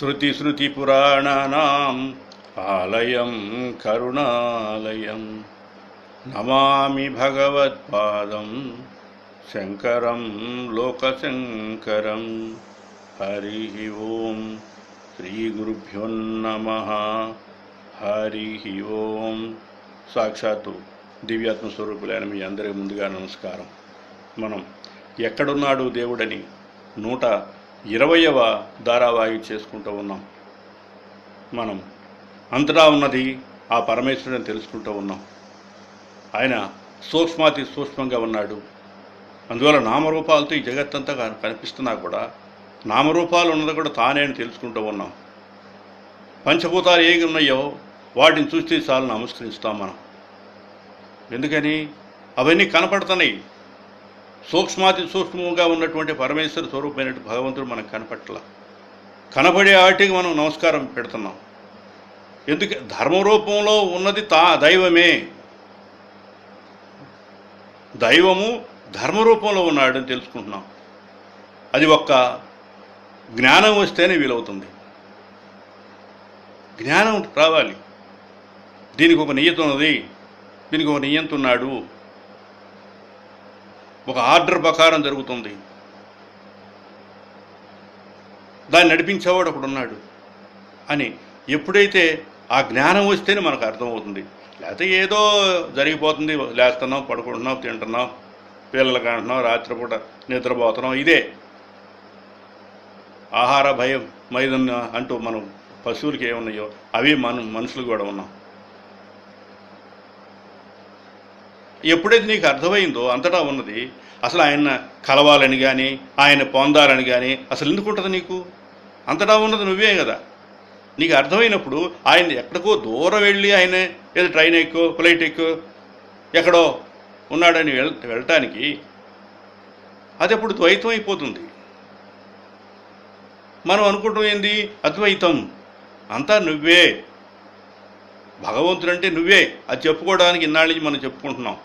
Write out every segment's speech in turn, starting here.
శృతి శృతి శృతిస్మృతిపురాణానాम् ఆలయం కరుణాలయం నమామి భగవత్పాదం శంకరం లోకశంకరం హరి ఓం శ్రీ నమ హరి ఓం సాక్షాత్తు దివ్యాత్మ స్వరూపులైన మీ అందరి ముందుగా నమస్కారం. మనం ఎక్కడున్నాడు దేవుడని నూట ఇరవయవ ధారావాహి చేసుకుంటూ ఉన్నాం. మనం అంతటా ఉన్నది ఆ పరమేశ్వరుని తెలుసుకుంటూ ఉన్నాం. ఆయన సూక్ష్మాతి సూక్ష్మంగా ఉన్నాడు. అందువల్ల నామరూపాలతో ఈ జగత్తంతా కనిపిస్తున్నా కూడా నామరూపాలు ఉన్నది కూడా తానే అని తెలుసుకుంటూ ఉన్నాం. పంచభూతాలు ఏవి ఉన్నాయో వాటిని చూస్తే చాలు నమస్కరిస్తాం మనం. ఎందుకని? అవన్నీ కనపడుతున్నాయి. సూక్ష్మాతి సూక్ష్మంగా ఉన్నటువంటి పరమేశ్వర స్వరూపమైన భగవంతుడు మనకు కనపట్ల. కనపడే ఆటికి మనం నమస్కారం పెడుతున్నాం. ఎందుకు? ధర్మరూపంలో ఉన్నది తా దైవమే. దైవము ధర్మరూపంలో ఉన్నాడని తెలుసుకుంటున్నాం. అది ఒక్క జ్ఞానం వస్తేనే వీలవుతుంది. జ్ఞానం రావాలి. దీనికి ఒక నియత ఉన్నది దీనికి ఒక నియంత ఉన్నాడు. ఒక ఆర్డర్ ప్రకారం జరుగుతుంది. దాన్ని నడిపించేవాడు ఒకడు ఉన్నాడు అని ఎప్పుడైతే ఆ జ్ఞానం వస్తేనే మనకు అర్థమవుతుంది. లేకపోతే ఏదో జరిగిపోతుంది. లేస్తున్నాం పడుకుంటున్నాం తింటున్నాం పిల్లలకి అంటున్నాం రాత్రిపూట నిద్రపోతున్నాం. ఇదే ఆహార భయం మైదన్న అంటూ మనం పశువులకి ఏమున్నాయో అవి మన మనుషులు కూడా ఉన్నాం. ఎప్పుడైతే నీకు అర్థమైందో అంతటా ఉన్నది అసలు ఆయన కలవాలని కానీ ఆయన పొందాలని కానీ అసలు ఎందుకు ఉంటుంది నీకు? అంతటా ఉన్నది నువ్వే కదా. నీకు అర్థమైనప్పుడు ఆయన ఎక్కడికో దూరం వెళ్ళి ఆయన ఏదో ట్రైన్ ఎక్కువ ఫ్లైట్ ఎక్కువ ఎక్కడో ఉన్నాడని వెళ్ వెళ్ళటానికి అది అప్పుడు ద్వైతం అయిపోతుంది. మనం అనుకుంటాం ఏంది? అద్వైతం. అంతా నువ్వే. భగవంతుడు అంటే నువ్వే. అది చెప్పుకోవడానికి ఇన్నాళ్ళ నుంచి మనం చెప్పుకుంటున్నాం.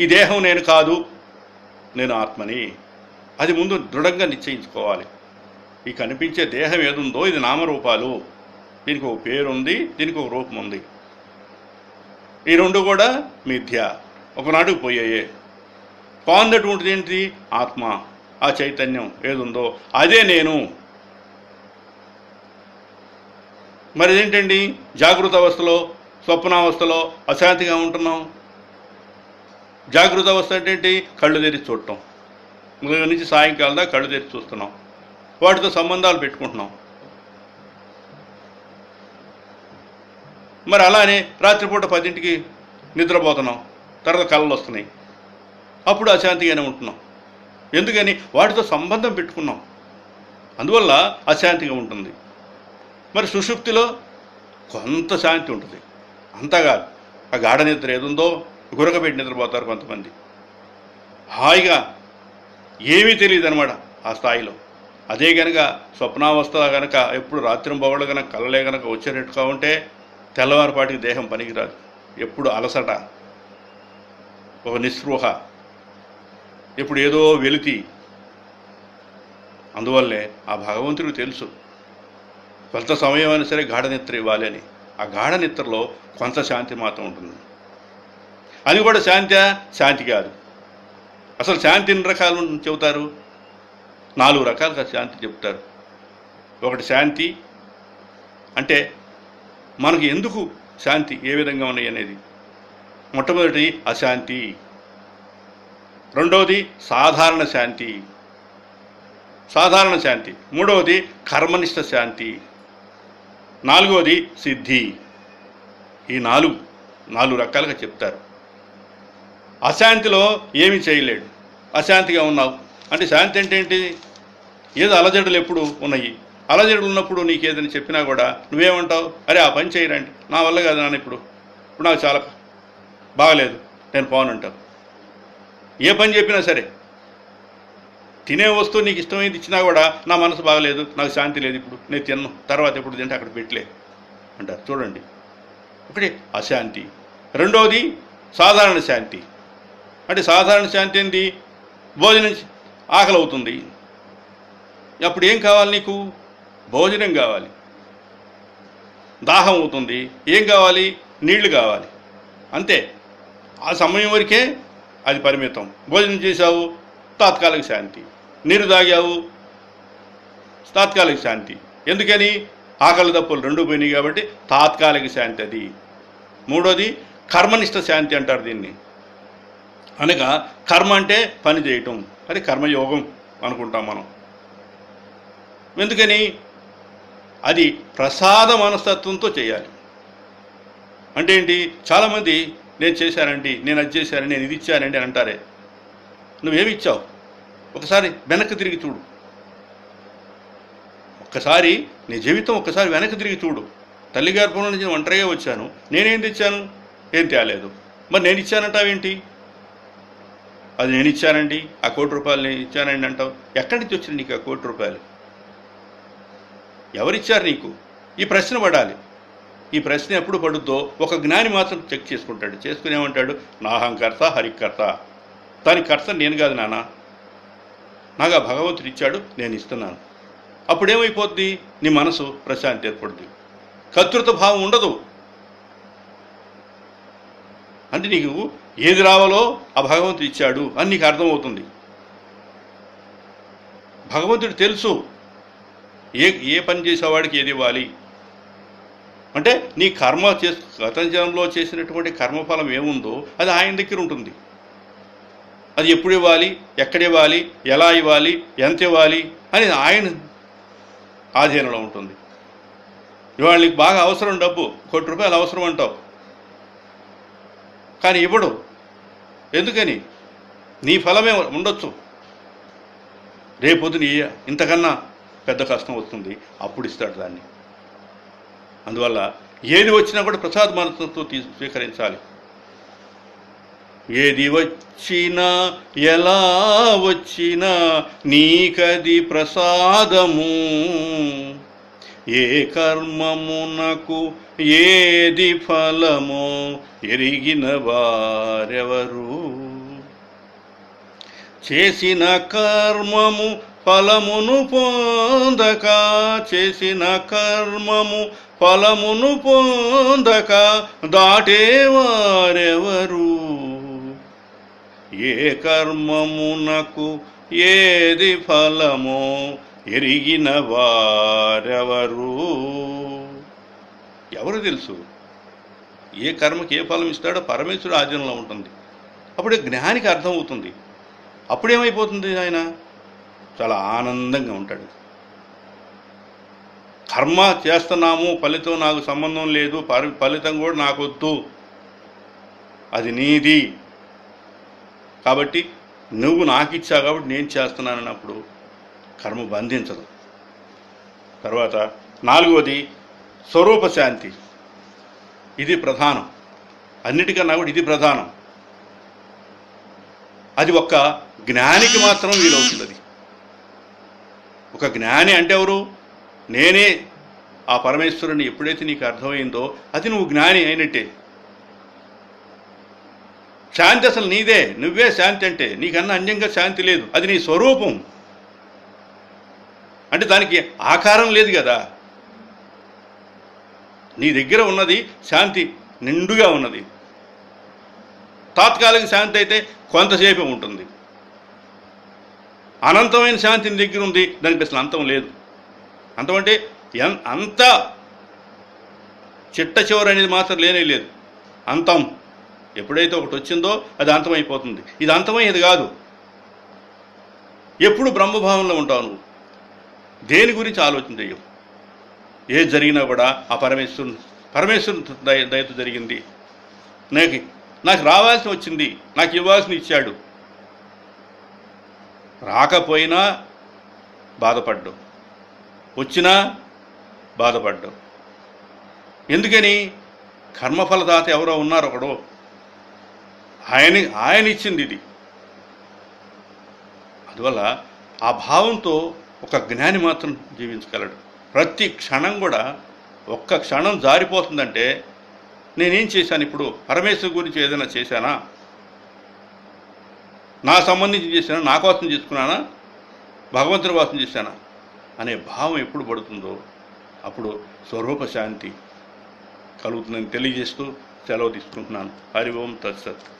ఈ దేహం నేను కాదు నేను ఆత్మని. అది ముందు దృఢంగా నిశ్చయించుకోవాలి. ఈ కనిపించే దేహం ఏదుందో ఇది నామరూపాలు. దీనికి ఒక పేరు ఉంది దీనికి ఒక రూపం ఉంది ఈ రెండు కూడా మిథ్య. ఒకనాటికి పోయాయే. పాందటువంటిది ఏంటి? ఆత్మ. ఆ చైతన్యం ఏదుందో అదే నేను. మరి ఏంటండి జాగృత అవస్థలో స్వప్నావస్థలో అశాంతిగా ఉంటున్నాం? జాగృత అవస్థ అంటే ఏంటి? కళ్ళు తెరిచి చూడటం. ఉదయం నుంచి సాయంకాలం దాకా కళ్ళు తెరిచి చూస్తున్నాం. వాటితో సంబంధాలు పెట్టుకుంటున్నాం. మరి అలానే రాత్రిపూట పదింటికి నిద్రపోతున్నాం. తర్వాత కళ్ళు వస్తున్నాయి. అప్పుడు అశాంతిగానే ఉంటున్నాం. ఎందుకని? వాటితో సంబంధం పెట్టుకున్నాం. అందువల్ల అశాంతిగా ఉంటుంది. మరి సుషుప్తిలో కొంత శాంతి ఉంటుంది. అంతగా ఆ గాఢ నిద్ర ఏదుందో గురకబెట్టి నిద్రపోతారు కొంతమంది. హాయిగా ఏమీ తెలియదు అనమాట ఆ స్థాయిలో. అదే కనుక స్వప్నావస్థ కనుక ఎప్పుడు రాత్రి బొగళ్ళు కనుక కళ్ళలే కనుక వచ్చేటట్టుగా ఉంటే తెల్లవారిపాటికి దేహం పనికిరాదు. ఎప్పుడు అలసట ఒక నిస్పృహ ఇప్పుడు ఏదో వెలితి. అందువల్లే ఆ భగవంతుడికి తెలుసు కొంత సమయం అయినా సరే గాఢనిద్ర ఇవ్వాలి అని. ఆ గాఢనిద్రలో కొంత శాంతి మాత్రం ఉంటుంది. అది కూడా శాంతి? శాంతి కాదు. అసలు శాంతి ఎన్ని రకాలు చెబుతారు? నాలుగు రకాలుగా శాంతి చెప్తారు ఒకటి శాంతి అంటే మనకు ఎందుకు శాంతి ఏ విధంగా ఉన్నాయి అనేది. మొట్టమొదటి అశాంతి. రెండవది సాధారణ శాంతి. సాధారణ శాంతి. మూడవది కర్మనిష్ట శాంతి. నాలుగవది సిద్ధి. ఈ నాలుగు నాలుగు రకాలుగా చెప్తారు. అశాంతిలో ఏమీ చేయలేడు. అశాంతిగా ఉన్నావు. అంటే శాంతి అంటే ఏంటి? ఏదో అలజడులు ఎప్పుడు ఉన్నాయి. అలజడులు ఉన్నప్పుడు నీకు ఏదని చెప్పినా కూడా నువ్వేమంటావు? అరే ఆ పని చేయరండి నా వల్ల కాదు నాన్న ఇప్పుడు. ఇప్పుడు నాకు చాలా బాగలేదు. నేను పోనంటావు. ఏ పని చెప్పినా సరే. తినే వస్తువు నీకు ఇష్టమైంది ఇచ్చినా కూడా నా మనసు బాగలేదు నాకు శాంతి లేదు ఇప్పుడు. నేను తిన్ను. తర్వాత ఎప్పుడు తింటే అక్కడ పెట్టలే అంటారు. చూడండి. ఒకటి అశాంతి. రెండవది సాధారణ శాంతి. అంటే సాధారణ శాంతి ఏంటి? భోజనం ఆకలి అవుతుంది అప్పుడు ఏం కావాలి నీకు? భోజనం కావాలి. దాహం అవుతుంది. ఏం కావాలి? నీళ్ళు కావాలి. అంతే. ఆ సమయం వరకే అది పరిమితం. భోజనం చేశావు తాత్కాలిక శాంతి. నీరు తాగావు తాత్కాలిక శాంతి. ఎందుకని? ఆకలి దప్పులు రెండు పోయినాయి కాబట్టి తాత్కాలిక శాంతి అది. మూడోది కర్మనిష్ట శాంతి అంటారు దీన్ని. అనగా కర్మ అంటే పని చేయటం. అది కర్మయోగం అనుకుంటాం మనం. ఎందుకని? అది ప్రసాద మనస్తత్వంతో చేయాలి. అంటే ఏంటి? చాలామంది నేను చేశానండి నేను అది చేశాను నేను ఇది ఇచ్చానండి అని అంటారే. నువ్వేమి ఇచ్చావు? ఒకసారి వెనక్కి తిరిగి చూడు. ఒక్కసారి నీ జీవితం ఒక్కసారి వెనక్కి తిరిగి చూడు. తల్లి గర్భంలో నుంచి ఒంటరిగా వచ్చాను. నేనేం తెచ్చాను ఏం తేలేదు. మరి నేను ఇచ్చానంటావేంటి? అది నేను ఇచ్చానండి ఆ కోటి రూపాయలు నేను ఇచ్చానండి అంటావు. ఎక్కడి నుంచి వచ్చింది నీకు ఆ కోటి రూపాయలు? ఎవరిచ్చారు నీకు? ఈ ప్రశ్న పడాలి. ఈ ప్రశ్న ఎప్పుడు పడుద్దో ఒక జ్ఞాని మాత్రం చెక్ చేసుకుంటాడు. చేసుకునేమంటాడు నాహంకర్త హరికర్త. దాని కర్త నేను కాదు నాన్న. నాకు ఆ భగవంతుడు ఇచ్చాడు నేను ఇస్తున్నాను. అప్పుడేమైపోద్ది? నీ మనసు ప్రశాంతి ఏర్పడుద్ది. కర్తృత్వ భావం ఉండదు. అంటే నీకు ఏది రావాలో ఆ భగవంతుడు ఇచ్చాడు అని నీకు అర్థమవుతుంది. భగవంతుడు తెలుసు ఏ ఏ పని చేసేవాడికి ఏది ఇవ్వాలి. అంటే నీ కర్మ చే గత జన్మలో చేసినటువంటి కర్మఫలం ఏముందో అది ఆయన దగ్గర ఉంటుంది. అది ఎప్పుడు ఇవ్వాలి ఎక్కడ ఇవ్వాలి ఎలా ఇవ్వాలి ఎంత ఇవ్వాలి అనేది ఆయన ఆధీనంలో ఉంటుంది. ఇవాళ నీకు బాగా అవసరం డబ్బు కోటి రూపాయలు అవసరం అంటావు. కానీ ఇవ్వడు. ఎందుకని? నీ ఫలమే ఉండొచ్చు. రేపొద్దున ఈ- ఇంతకన్నా పెద్ద కష్టం వస్తుంది. అప్పుడు ఇస్తాడు దాన్ని. అందువల్ల ఏది వచ్చినా కూడా ప్రసాద మనసుతో తీ స్వీకరించాలి. ఏది వచ్చినా ఎలా వచ్చినా నీకది ప్రసాదము. ఏ కర్మమునకు ఏది ఫలమో ఎరిగిన వారెవరు? చేసిన కర్మము ఫలమును పొందక చేసిన కర్మము ఫలమును పొందక దాటేవారెవరు ఏ కర్మమునకు ఏది ఫలమో ఎరిగిన వారెవరు? ఎవరు తెలుసు? ఏ కర్మకి ఏ ఫలం ఇస్తాడో పరమేశ్వరుడు ఆధీనంలో ఉంటుంది. అప్పుడే జ్ఞానికి అర్థమవుతుంది అప్పుడేమైపోతుంది ఆయన? చాలా ఆనందంగా ఉంటాడు. కర్మ చేస్తున్నాము ఫలితం నాకు సంబంధం లేదు ఫలితం కూడా నాకు వద్దు అది నీది. కాబట్టి నువ్వు నాకు ఇచ్చావు కాబట్టి నేను చేస్తున్నాను అన్నప్పుడు కర్మ బంధించదు. తర్వాత నాలుగవది స్వరూప శాంతి. ఇది ప్రధానం. అన్నిటికన్నా కూడా ఇది ప్రధానం. అది ఒక్క జ్ఞానికి మాత్రం వీలవుతుంది అది ఒక జ్ఞాని అంటే ఎవరు? నేనే. ఆ పరమేశ్వరుని ఎప్పుడైతే నీకు అర్థమైందో అది నువ్వు జ్ఞాని అయినట్టే. శాంతి అసలు నీదే. నువ్వే శాంతి అంటే నీకన్నా అన్యంగా శాంతి లేదు. అది నీ స్వరూపం. అంటే దానికి ఆకారం లేదు కదా. నీ దగ్గర ఉన్నది శాంతి నిండుగా ఉన్నది. తాత్కాలిక శాంతి అయితే కొంతసేపే ఉంటుంది. అనంతమైన శాంతి నీ దగ్గర ఉంది దానికి అసలు అంతం లేదు. అంతం అంటే అంత చిట్ట చివరి అనేది మాత్రం లేనే లేదు. అంతం. ఎప్పుడైతే ఒకటి వచ్చిందో అది అంతమైపోతుంది. ఇది అంతమయ్యేది కాదు. ఎప్పుడు బ్రహ్మభావంలో ఉంటావు నువ్వు. దేని గురించి ఆలోచన చేయం ఏది జరిగినా కూడా ఆ పరమేశ్వరుని పరమేశ్వరుని దయ దయతో జరిగింది. నాకు నాకు రావాల్సి వచ్చింది. నాకు ఇవ్వాల్సిన ఇచ్చాడు. రాకపోయినా బాధపడ్డు. వచ్చినా బాధపడ్డు. ఎందుకని? కర్మఫలదాత ఎవరో ఉన్నారు ఒకడు. ఆయన ఆయన ఇచ్చింది ఇది. అందువల్ల ఆ భావంతో ఒక జ్ఞాని మాత్రం జీవించగలడు. ప్రతి క్షణం కూడా ఒక్క క్షణం జారిపోతుందంటే నేనేం చేశాను ఇప్పుడు? పరమేశ్వరు గురించి ఏదైనా చేశానా? నా సంబంధించి చేశానా? నా కోసం చేసుకున్నానా? భగవంతుని కోసం చేశానా? అనే భావం ఎప్పుడు పడుతుందో అప్పుడు స్వరూప శాంతి కలుగుతుందని తెలియజేస్తూ సెలవు తీసుకుంటున్నాను. హరి ఓం తత్సత్.